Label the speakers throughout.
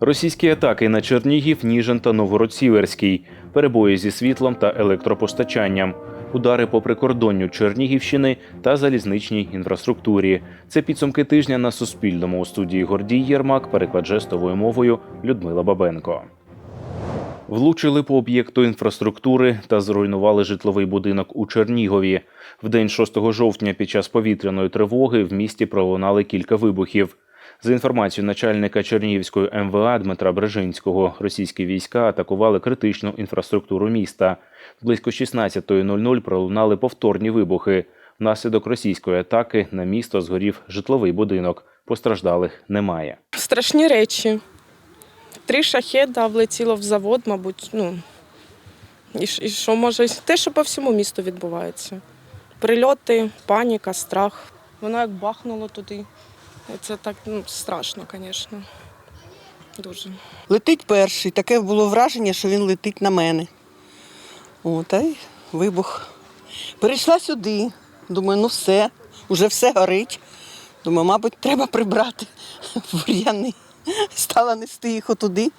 Speaker 1: Російські атаки на Чернігів, Ніжин та Новгород-Сіверський, перебої зі світлом та електропостачанням, удари по прикордонню Чернігівщини та залізничній інфраструктурі. Це підсумки тижня на Суспільному. У студії Гордій Єрмак переклад жестовою мовою Людмила Бабенко. Влучили по об'єкту інфраструктури та зруйнували житловий будинок у Чернігові. В день 6 жовтня під час повітряної тривоги в місті пролунали кілька вибухів. За інформацією начальника Чернігівської МВА Дмитра Брежинського, російські війська атакували критичну інфраструктуру міста. Близько 16.00 пролунали повторні вибухи. Внаслідок російської атаки на місто згорів житловий будинок. Постраждалих немає.
Speaker 2: Страшні речі. Три шахеда влетіло в завод, мабуть. Ну, і, що може? Те, що по всьому місту відбувається. Прильоти, паніка, страх. Воно як бахнуло туди. Це так ну, страшно, звісно. Дуже.
Speaker 3: Летить перший. Таке було враження, що він летить на мене. О, вибух. Перейшла сюди. Думаю, ну все, вже все горить. Думаю, мабуть, треба прибрати бур'яни. Стала нести їх отуди.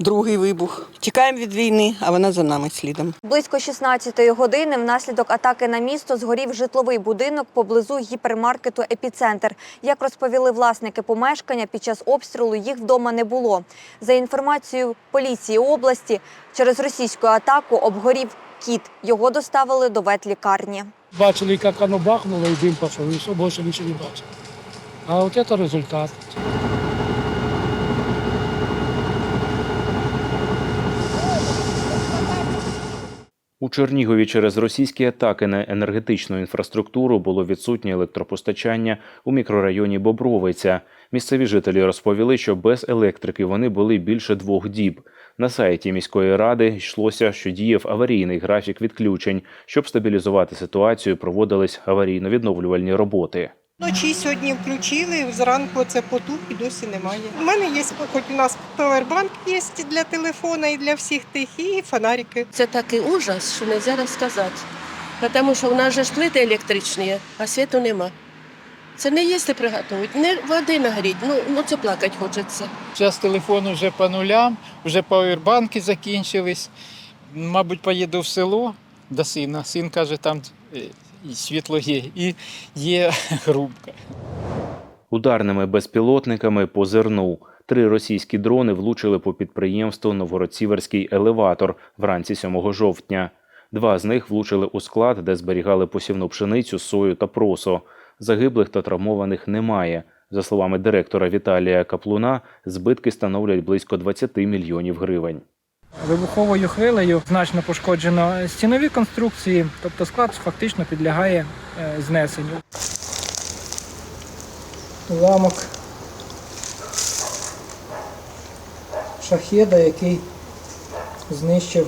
Speaker 3: Другий вибух. Тікаємо від війни, а вона за нами слідом.
Speaker 4: Близько 16-ї години внаслідок атаки на місто згорів житловий будинок поблизу гіпермаркету Епіцентр. Як розповіли власники помешкання, під час обстрілу їх вдома не було. За інформацією поліції області, через російську атаку обгорів кіт. Його доставили до ветлікарні.
Speaker 5: Бачили, як воно бахнуло і дим пішов, і все, більше нічого не бачили. А от це результат.
Speaker 1: У Чернігові через російські атаки на енергетичну інфраструктуру було відсутнє електропостачання у мікрорайоні Бобровиця. Місцеві жителі розповіли, що без електрики вони були більше двох діб. На сайті міської ради йшлося, що діяв аварійний графік відключень. Щоб стабілізувати ситуацію, проводились аварійно-відновлювальні роботи.
Speaker 6: Вночі сьогодні включили, зранку це потух і досі немає. У мене є, хоч у нас павербанк є для телефона і для всіх тих, і фонарики.
Speaker 7: Це такий ужас, що не можна розказати. Тому що у нас же ж плити електричні, а світу нема. Це не їсти приготувати, не води нагріти, ну, ну це плакати хочеться.
Speaker 8: Зараз телефон вже по нулям, вже павербанки закінчились. Мабуть, поїду в село до сина. Син каже, там е, і світло є, і є грубка.
Speaker 1: Ударними безпілотниками по зерну. Три російські дрони влучили по підприємству Новгород-Сіверський елеватор вранці 7 жовтня. Два з них влучили у склад, де зберігали посівну пшеницю, сою та просо. Загиблих та травмованих немає. За словами директора Віталія Каплуна, збитки становлять близько 20 мільйонів гривень.
Speaker 9: Вибуховою хвилею значно пошкоджено стінові конструкції, тобто склад фактично підлягає е, знесенню. Уламок шахеда, який знищив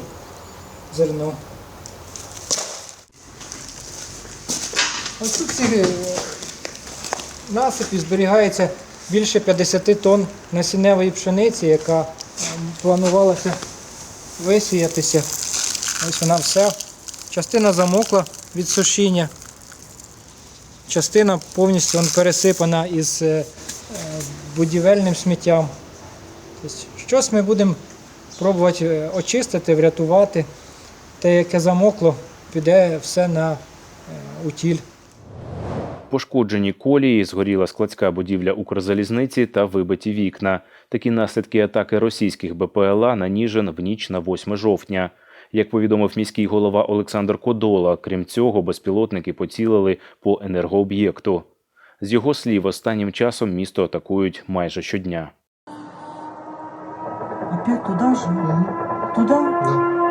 Speaker 9: зерно. Ось тут ці е, насипі зберігається більше 50 тонн насінневої пшениці, яка е, планувалася висіятися. Ось вона вся. Частина замокла від сушіння, частина повністю он, пересипана із е, е, будівельним сміттям. Тобто, щось ми будемо пробувати е, очистити, врятувати. Те, яке замокло, піде все на утіль.
Speaker 1: Пошкоджені колії, згоріла складська будівля Укрзалізниці та вибиті вікна. Такі наслідки атаки російських БПЛА на Ніжин в ніч на 8 жовтня. Як повідомив міський голова Олександр Кодола, крім цього, безпілотники поцілили по енергооб'єкту. З його слів, останнім часом місто атакують майже щодня.
Speaker 3: Опять туди ж? Туди? Все.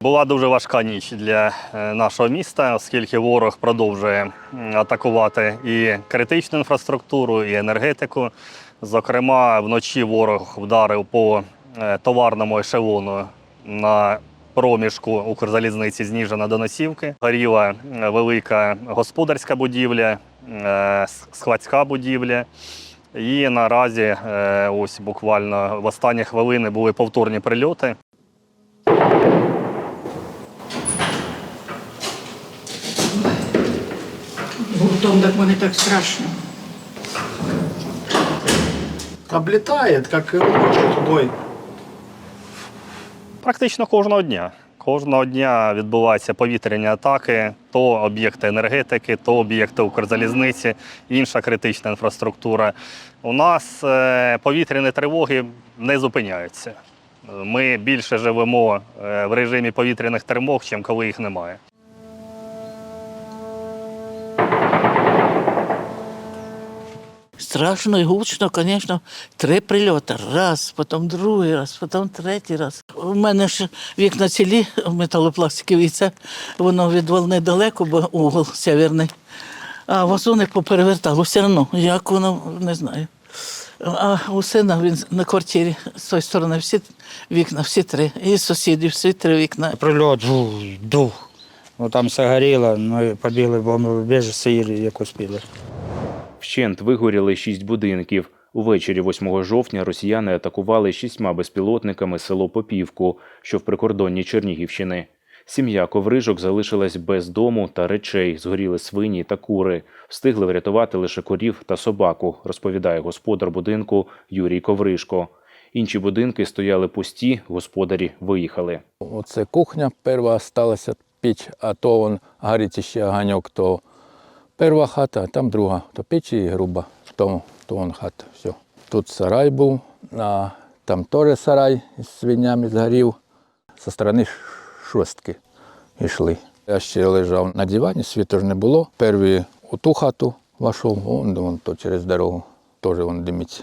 Speaker 10: Була дуже важка ніч для е, нашого міста, оскільки ворог продовжує атакувати і критичну інфраструктуру, і енергетику. Зокрема, вночі ворог вдарив по е, товарному ешелону на проміжку Укрзалізниці з Ніжина до Носівки. Горіла е, велика господарська будівля, складська будівля. І наразі, ось буквально в останні хвилини були повторні прильоти.
Speaker 11: Гуртом, так вони так страшно.
Speaker 12: Облетает, как ручка тудой.
Speaker 10: Практично кожного дня. Кожного дня відбуваються повітряні атаки, то об'єкти енергетики, то об'єкти Укрзалізниці, інша критична інфраструктура. У нас е, повітряні тривоги не зупиняються. Ми більше живемо е, в режимі повітряних тривог, чим коли їх немає.
Speaker 11: Страшно і гучно, звісно, три прильоти. Раз, потім другий раз, потім третій раз. У мене ж вікна цілі, металопластикові, це воно від волни далеко, бо угол северний. А вазони поперевертало все одно, як воно не знаю. А у сина він на квартирі з тої сторони всі вікна, всі три. І сусідів, всі три вікна.
Speaker 13: Прильот, дух. Ну там все горіло, ми побігли в бомбоубіжище і як успіли.
Speaker 1: Вщент вигоріли шість будинків. Увечері 8 жовтня росіяни атакували шістьма безпілотниками село Попівку, що в прикордонні Чернігівщини. Сім'я коврижок залишилась без дому та речей, згоріли свині та кури. Встигли врятувати лише корів та собаку, розповідає господар будинку Юрій Ковришко. Інші будинки стояли пусті, господарі виїхали.
Speaker 14: Оце кухня перша сталася піч, а то он горить ще ганьок, то перша хата, а там друга, то піч і груба, то, то он хата. Все. Тут сарай був, а там теж сарай з свинями згорів. Зі сторони шостки йшли. Я ще лежав на дивані, світу ж не було. Перший у ту хату вийшов, вон, вон то через дорогу, теж вон димиться.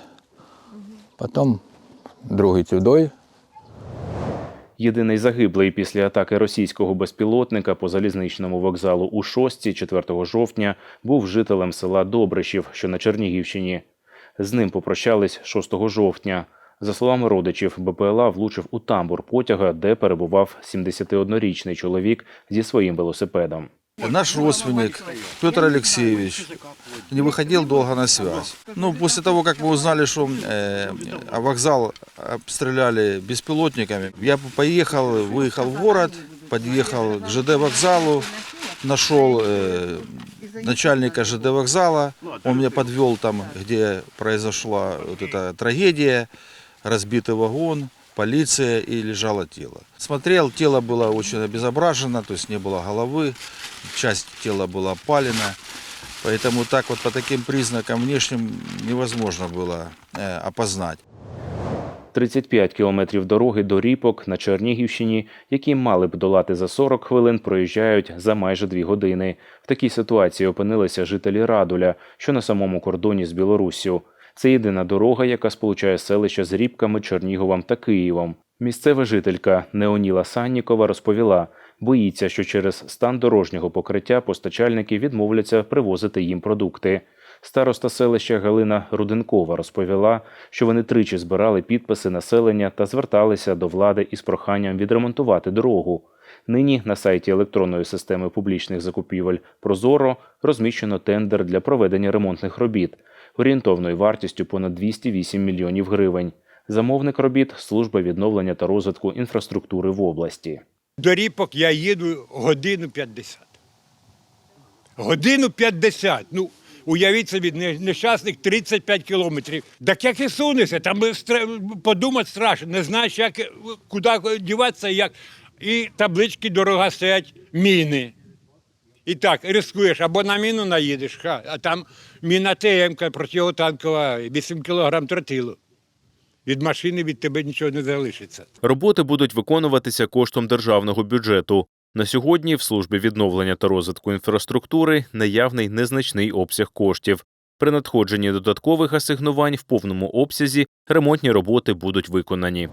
Speaker 14: Потім другий сюди,
Speaker 1: Єдиний загиблий після атаки російського безпілотника по залізничному вокзалу у Шостці 4 жовтня був жителем села Добришів, що на Чернігівщині. З ним попрощались 6 жовтня. За словами родичів, БПЛА влучив у тамбур потяга, де перебував 71-річний чоловік зі своїм велосипедом.
Speaker 12: Наш родственник Петр Алексеевич не выходил долго на связь. Ну, после того, как мы узнали, что э, вокзал обстреляли беспилотниками, я поехал, выехал в город, подъехал к ЖД вокзалу, нашел э, начальника ЖД вокзала, он меня подвел там, где произошла вот эта трагедия, разбитый вагон, полиция и лежало тело. Смотрел, тело было очень обезображено, то есть не было головы, часть тела была опалена. Поэтому так вот по таким признакам внешним невозможно было э, опознать.
Speaker 1: 35 кілометрів дороги до Ріпок на Чернігівщині, які мали б долати за 40 хвилин, проїжджають за майже дві години. В такій ситуації опинилися жителі Радуля, що на самому кордоні з Білоруссю. Це єдина дорога, яка сполучає селища з Рібками, Черніговом та Києвом. Місцева жителька Неоніла Саннікова розповіла, боїться, що через стан дорожнього покриття постачальники відмовляться привозити їм продукти. Староста селища Галина Руденкова розповіла, що вони тричі збирали підписи населення та зверталися до влади із проханням відремонтувати дорогу. Нині на сайті електронної системи публічних закупівель Прозоро розміщено тендер для проведення ремонтних робіт орієнтовною вартістю понад 208 мільйонів гривень. Замовник робіт служба відновлення та розвитку інфраструктури в області.
Speaker 15: До ріпок я їду годину 50. Годину 50. Ну, уявіть собі, не- нещасних 35 кілометрів. Так як і сунешся, там подумати страшно, не знаєш, як, куди діватися, як. І таблички дорога стоять, міни. І так, рискуєш, або на міну наїдеш, а там міна ТМ, противотанкова, 8 кілограм тротилу. Від машини від тебе нічого не залишиться.
Speaker 1: Роботи будуть виконуватися коштом державного бюджету. На сьогодні в службі відновлення та розвитку інфраструктури наявний незначний обсяг коштів. При надходженні додаткових асигнувань в повному обсязі ремонтні роботи будуть виконані.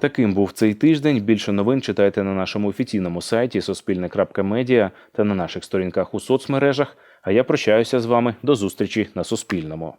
Speaker 1: Таким був цей тиждень. Більше новин читайте на нашому офіційному сайті Суспільне.Медіа та на наших сторінках у соцмережах. А я прощаюся з вами до зустрічі на Суспільному.